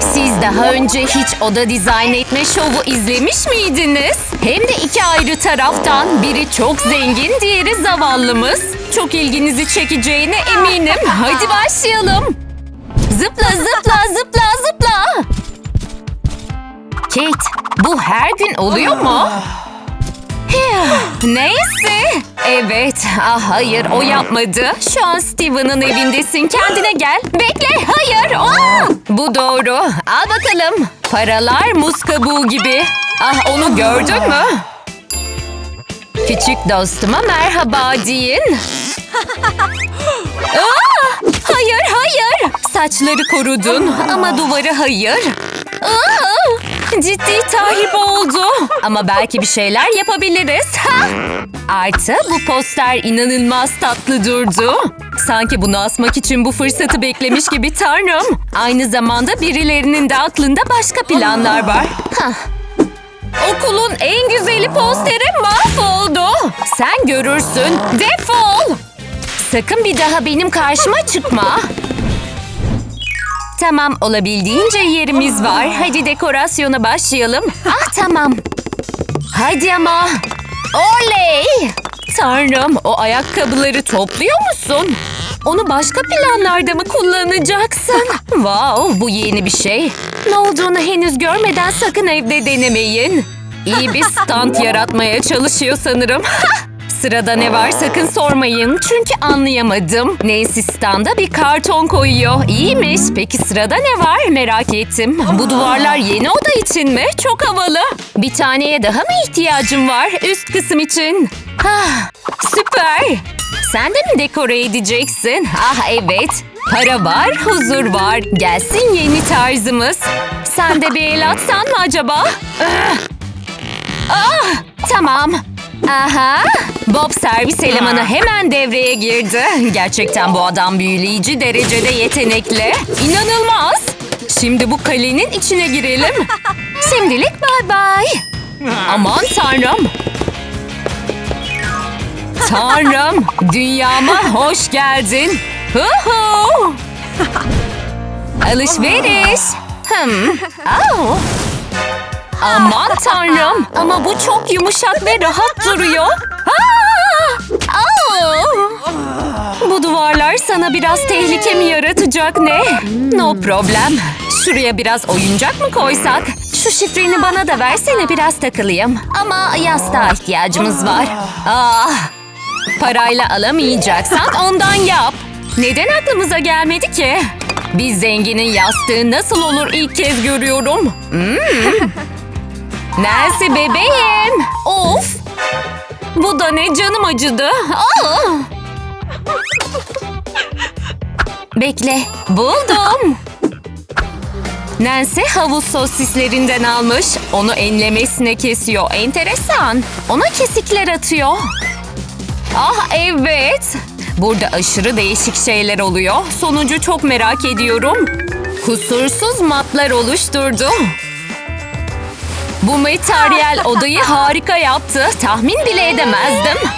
Siz daha önce hiç oda dizayn etme şovu izlemiş miydiniz? Hem de iki ayrı taraftan. Biri çok zengin, diğeri zavallımız. Çok ilginizi çekeceğine eminim. Hadi başlayalım. Zıpla zıpla zıpla zıpla. Kate, bu her gün oluyor mu? Neyse. Evet. Ah hayır o yapmadı. Şu an Steven'ın evindesin. Kendine gel. Bekle. Hayır. Aa! Bu doğru. Al bakalım. Paralar muz kabuğu gibi. Ah onu gördün mü? Küçük dostuma merhaba deyin. Aa! Hayır hayır. Saçları korudun ama duvarı hayır. Aa! Ciddi tahrip oldu. Ama belki bir şeyler yapabiliriz. Artı bu poster inanılmaz tatlı durdu. Sanki bunu asmak için bu fırsatı beklemiş gibi tanrım. Aynı zamanda birilerinin de aklında başka planlar var. Hah. Okulun en güzeli posteri mahvoldu. Sen görürsün. Defol. Sakın bir daha benim karşıma çıkma. Tamam olabildiğince yerimiz var. Hadi dekorasyona başlayalım. Ah tamam. Hadi ama. Oley! Tanrım o ayakkabıları topluyor musun? Onu başka planlarda mı kullanacaksın? Wow bu yeni bir şey. Ne olduğunu henüz görmeden sakın evde denemeyin. İyi bir stand yaratmaya çalışıyor sanırım. Sırada ne var sakın sormayın çünkü anlayamadım. Nancy standa bir karton koyuyor. İyiymiş. Peki sırada ne var merak ettim. Bu duvarlar yeni oda için mi? Çok havalı. Bir taneye daha mı ihtiyacım var üst kısım için? Ah, süper. Sen de mi dekore edeceksin? Ah evet. Para var, huzur var. Gelsin yeni tarzımız. Sen de bir el atsan mı acaba? Ah! Tamam. Aha, Bob servis elemanı hemen devreye girdi. Gerçekten bu adam büyüleyici derecede yetenekli. İnanılmaz. Şimdi bu kalenin içine girelim. Şimdilik bay bay. Aman tanrım. Tanrım, dünyama hoş geldin. Huhu. Alışveriş. Hmm. Au. Aman tanrım ama bu çok yumuşak ve rahat duruyor. Bu duvarlar sana biraz tehlike mi yaratacak ne? No problem. Şuraya biraz oyuncak mı koysak? Şu şifreni bana da versene biraz takılayım. Ama yastığa ihtiyacımız var. Ah! Parayla alamayacaksan ondan yap. Neden aklımıza gelmedi ki? Bir zenginin yastığı nasıl olur ilk kez görüyorum. Hmm. Nancy bebeğim. Of. Bu da ne canım acıdı. Aa! Bekle. Buldum. Nancy havuz sosislerinden almış. Onu enlemesine kesiyor. Enteresan. Ona kesikler atıyor. Ah evet. Burada aşırı değişik şeyler oluyor. Sonucu çok merak ediyorum. Kusursuz matlar oluşturdu. Bu materyal odayı harika yaptı. Tahmin bile edemezdim.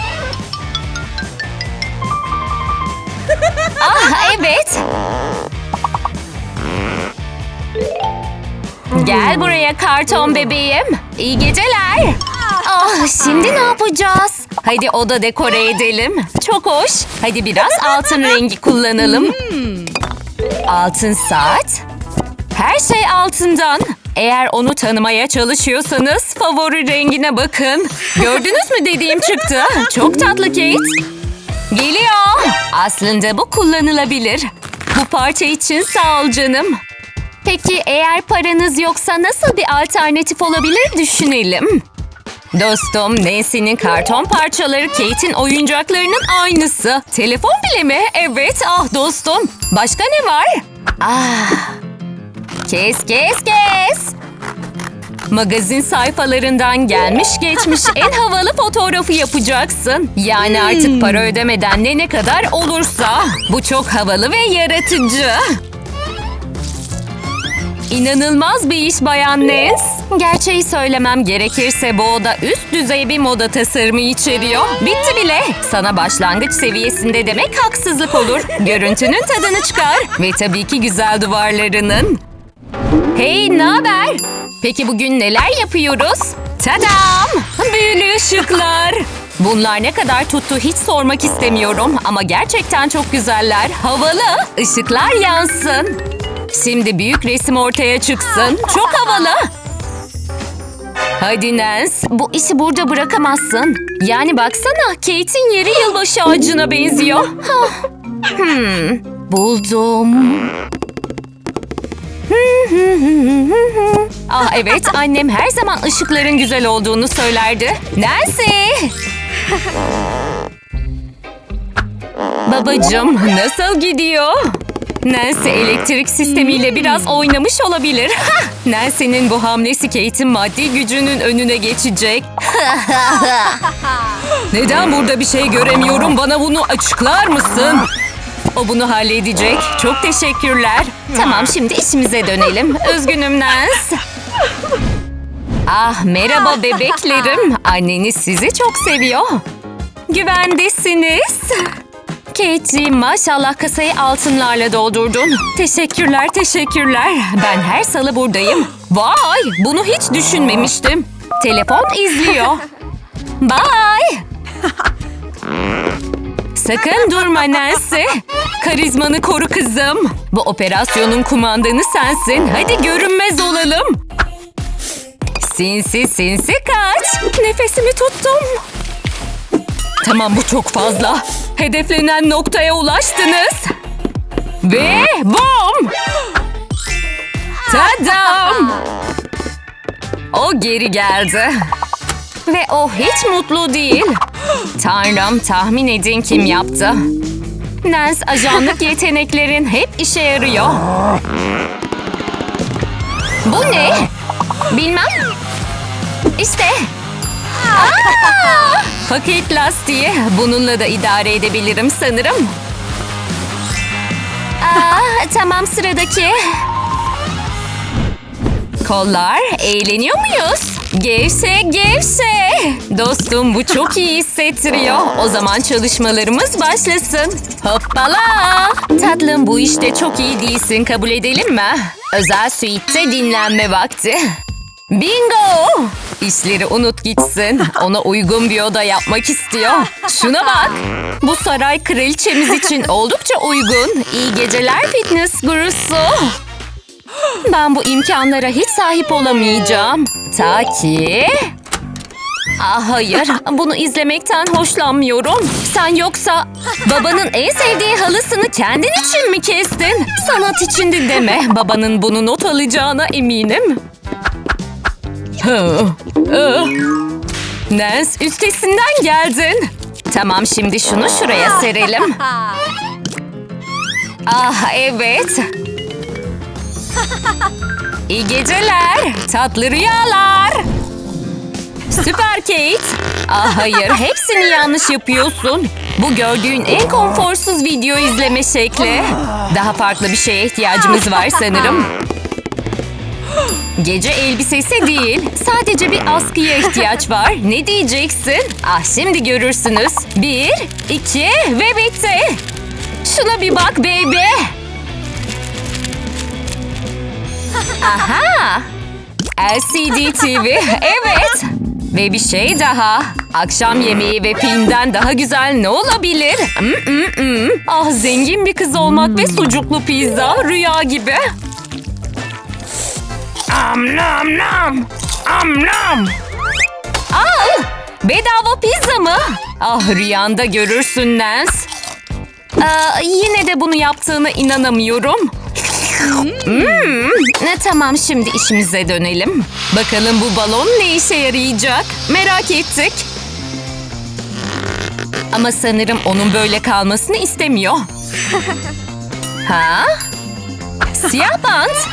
Ah evet. Gel buraya karton bebeğim. İyi geceler. Ah şimdi ne yapacağız? Hadi oda dekore edelim. Çok hoş. Hadi biraz altın rengi kullanalım. Altın saat. Her şey altından. Eğer onu tanımaya çalışıyorsanız favori rengine bakın. Gördünüz mü dediğim çıktı. Çok tatlı Kate. Geliyor. Aslında bu kullanılabilir. Bu parça için sağ ol canım. Peki eğer paranız yoksa nasıl bir alternatif olabilir düşünelim. Dostum Nancy'nin karton parçaları Kate'in oyuncaklarının aynısı. Telefon bile mi? Evet ah dostum. Başka ne var? Ah. Kes kes kes. Magazin sayfalarından gelmiş geçmiş en havalı fotoğrafı yapacaksın. Yani artık para ödemeden ne ne kadar olursa. Bu çok havalı ve yaratıcı. İnanılmaz bir iş Bayan Nance. Gerçeği söylemem gerekirse bu oda üst düzey bir moda tasarımı içeriyor. Bitti bile. Sana başlangıç seviyesinde demek haksızlık olur. Görüntünün tadını çıkar. Ve tabii ki güzel duvarlarının. Hey, ne haber? Peki bugün neler yapıyoruz? Tadam! Büyülü ışıklar. Bunlar ne kadar tuttu hiç sormak istemiyorum ama gerçekten çok güzeller. Havalı, ışıklar yansın. Şimdi büyük resim ortaya çıksın. Çok havalı. Hadi Nance, bu işi burada bırakamazsın. Yani baksana, Kate'in yeri yılbaşı ağacına benziyor. Hmm, buldum. ah evet, annem her zaman ışıkların güzel olduğunu söylerdi. Nancy! Babacım, nasıl gidiyor? Nancy elektrik sistemiyle biraz oynamış olabilir. Nancy'nin bu hamlesi Kate'in maddi gücünün önüne geçecek. Neden burada bir şey göremiyorum? Bana bunu açıklar mısın? O bunu halledecek. Çok teşekkürler. Tamam şimdi işimize dönelim. Üzgünüm Nance. Ah merhaba bebeklerim. Anneniz sizi çok seviyor. Güvendesiniz. Kate'ciğim maşallah kasayı altınlarla doldurdun. Teşekkürler teşekkürler. Ben her salı buradayım. Vay bunu hiç düşünmemiştim. Telefon izliyor. Bye. Sakın durma Nancy. Karizmanı koru kızım. Bu operasyonun kumandanı sensin. Hadi görünmez olalım. Sinsi sinsi kaç. Nefesimi tuttum. Tamam bu çok fazla. Hedeflenen noktaya ulaştınız. Ve bom! Tadam! O geri geldi. Ve o hiç mutlu değil. Tanrım tahmin edin kim yaptı. Nance ajanlık yeteneklerin hep işe yarıyor. Bu ne? Bilmem. İşte. Paket lastiği. Bununla da idare edebilirim sanırım. Aa, tamam sıradaki. Kollar, eğleniyor muyuz? Gevşe, gevşe. Dostum bu çok iyi hissettiriyor. O zaman çalışmalarımız başlasın. Hoppala. Tatlım bu işte çok iyi değilsin kabul edelim mi? Özel suite'te dinlenme vakti. Bingo! İşleri unut gitsin. Ona uygun bir oda yapmak istiyor. Şuna bak. Bu saray kraliçemiz için oldukça uygun. İyi geceler fitness gurusu. Ben bu imkanlara hiç sahip olamayacağım. Ta ki... Ah hayır, bunu izlemekten hoşlanmıyorum. Sen yoksa babanın en sevdiği halısını kendin için mi kestin? Sanat içindi deme. Babanın bunu not alacağına eminim. Nance üstesinden geldin. Tamam şimdi şunu şuraya serelim. Ah evet. İyi geceler. Tatlı rüyalar. Süper Kate. Ah hayır hepsini yanlış yapıyorsun. Bu gördüğün en konforsuz video izleme şekli. Daha farklı bir şeye ihtiyacımız var sanırım. Gece elbisesi değil, sadece bir askıya ihtiyaç var. Ne diyeceksin? Ah şimdi görürsünüz. Bir, iki ve bitti. Şuna bir bak baby. Aha! LCD TV, evet. Ve bir şey daha. Akşam yemeği ve filmden daha güzel ne olabilir? Mm, mm, mm. Ah zengin bir kız olmak ve sucuklu pizza rüya gibi. Am nam nam. Am nam. Al. Bedava pizza mı? Ah rüyanda görürsün Nance. Aa, yine de bunu yaptığına inanamıyorum. Hmm, ne tamam şimdi işimize dönelim. Bakalım bu balon ne işe yarayacak? Merak ettik. Ama sanırım onun böyle kalmasını istemiyor. Ha? Siyah bant.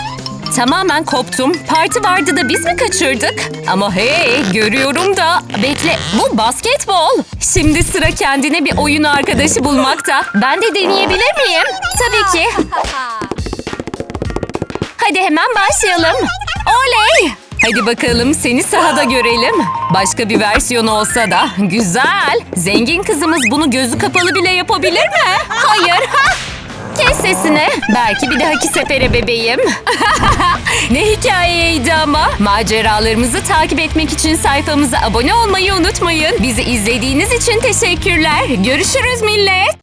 Tamamen koptum. Parti vardı da biz mi kaçırdık? Ama hey görüyorum da. Bekle bu basketbol. Şimdi sıra kendine bir oyun arkadaşı bulmakta. Ben de deneyebilir miyim? Tabii ki. Hadi hemen başlayalım. Oley! Hadi bakalım seni sahada görelim. Başka bir versiyon olsa da güzel. Zengin kızımız bunu gözü kapalı bile yapabilir mi? Hayır. Ha! Kes sesini. Belki bir dahaki sefere bebeğim. ne hikayeydi ama. Maceralarımızı takip etmek için sayfamıza abone olmayı unutmayın. Bizi izlediğiniz için teşekkürler. Görüşürüz millet.